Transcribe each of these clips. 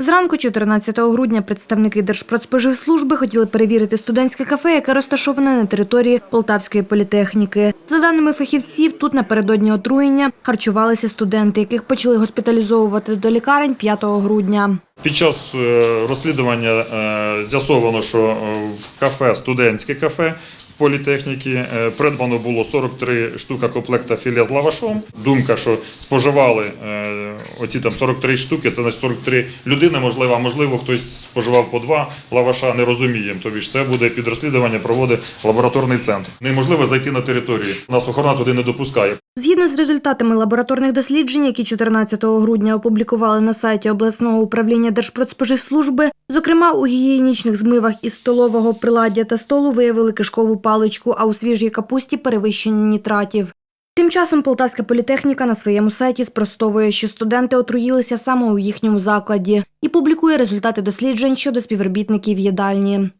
Зранку 14 грудня представники Держпродспоживслужби хотіли перевірити студентське кафе, яке розташоване на території Полтавської політехніки. За даними фахівців, тут напередодні отруєння харчувалися студенти, яких почали госпіталізовувати до лікарень 5 грудня. Під час е, розслідування е, з'ясовано, що е, в кафе, студентське кафе в політехніці е, придбано було 43 штука комплекта філе з лавашом. Думка, що споживали е, оці там 43 штуки, це значить 43 людини, можливо, а можливо, хтось споживав по два лаваша, не розуміємо. Тобі ж це буде під розслідування, проводить лабораторний центр. Неможливо зайти на територію. Нас охорона туди не допускає. Згідно з результатами лабораторних досліджень, які 14 грудня опублікували на сайті обласного управління Держпродспоживслужби, зокрема у гігієнічних змивах із столового приладдя та столу виявили кишкову паличку, а у свіжій капусті перевищення нітратів. Тим часом Полтавська політехніка на своєму сайті спростовує, що студенти отруїлися саме у їхньому закладі і публікує результати досліджень щодо співробітників їдальні.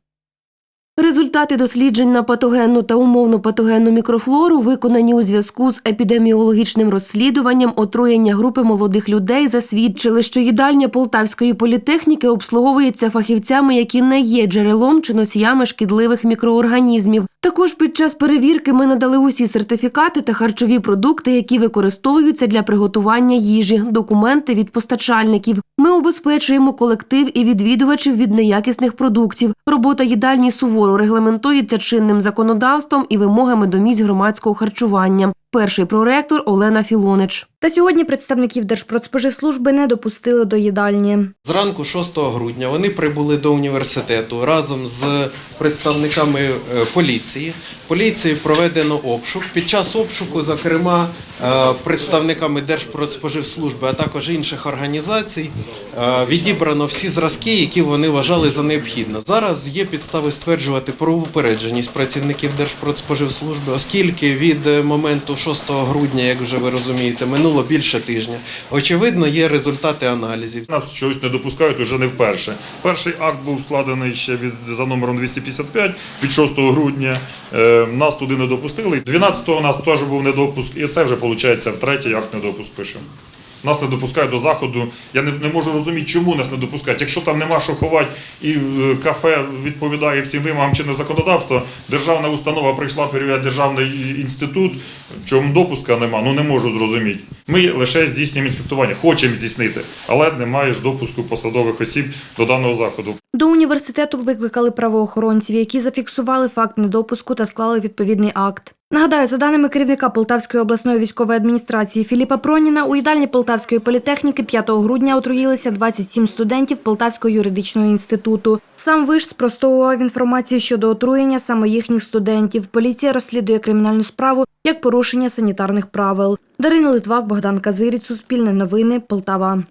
Результати досліджень на патогенну та умовно патогенну мікрофлору виконані у зв'язку з епідеміологічним розслідуванням отруєння групи молодих людей засвідчили, що їдальня Полтавської політехніки обслуговується фахівцями, які не є джерелом чи носіями шкідливих мікроорганізмів. Також під час перевірки ми надали усі сертифікати та харчові продукти, які використовуються для приготування їжі, документи від постачальників. Ми убезпечуємо колектив і відвідувачів від неякісних продуктів. Робота їдальні суворо регламентується чинним законодавством і вимогами до місць громадського харчування. Перший проректор Олена Філонич. Та сьогодні представників Держпродспоживслужби не допустили до їдальні. Зранку 6 грудня вони прибули до університету разом з представниками е, поліції. Поліції проведено обшук. Під час обшуку, зокрема, е, представниками Держпродспоживслужби, а також інших організацій, е, відібрано всі зразки, які вони вважали за необхідне. Зараз є підстави стверджувати про упередженість працівників Держпродспоживслужби, оскільки від моменту 6 грудня, як вже ви розумієте, минуло більше тижня. Очевидно, є результати аналізів. Нас чогось не допускають уже не вперше. Перший акт був складений ще від за номером 255 від 6 грудня. Е, нас туди не допустили. 12-го у нас теж був недопуск, і це вже виходить в третій акт недопуск пишемо. Нас не допускають до заходу. Я не, не можу розуміти, чому нас не допускають. Якщо там нема що ховати і е, кафе відповідає всім вимогам чинне законодавство, державна установа прийшла перевіряти державний інститут, чому допуска нема, ну не можу зрозуміти. Ми лише здійснюємо інспектування, хочемо здійснити, але немає ж допуску посадових осіб до даного заходу. До університету викликали правоохоронців, які зафіксували факт недопуску та склали відповідний акт. Нагадаю, за даними керівника Полтавської обласної військової адміністрації Філіпа Проніна, у їдальні Полтавської політехніки 5 грудня отруїлися 27 студентів Полтавського юридичного інституту. Сам виш спростовував інформацію щодо отруєння саме їхніх студентів. Поліція розслідує кримінальну справу як порушення санітарних правил. Дарина Литвак, Богдан Казиріць, Суспільне новини, Полтава.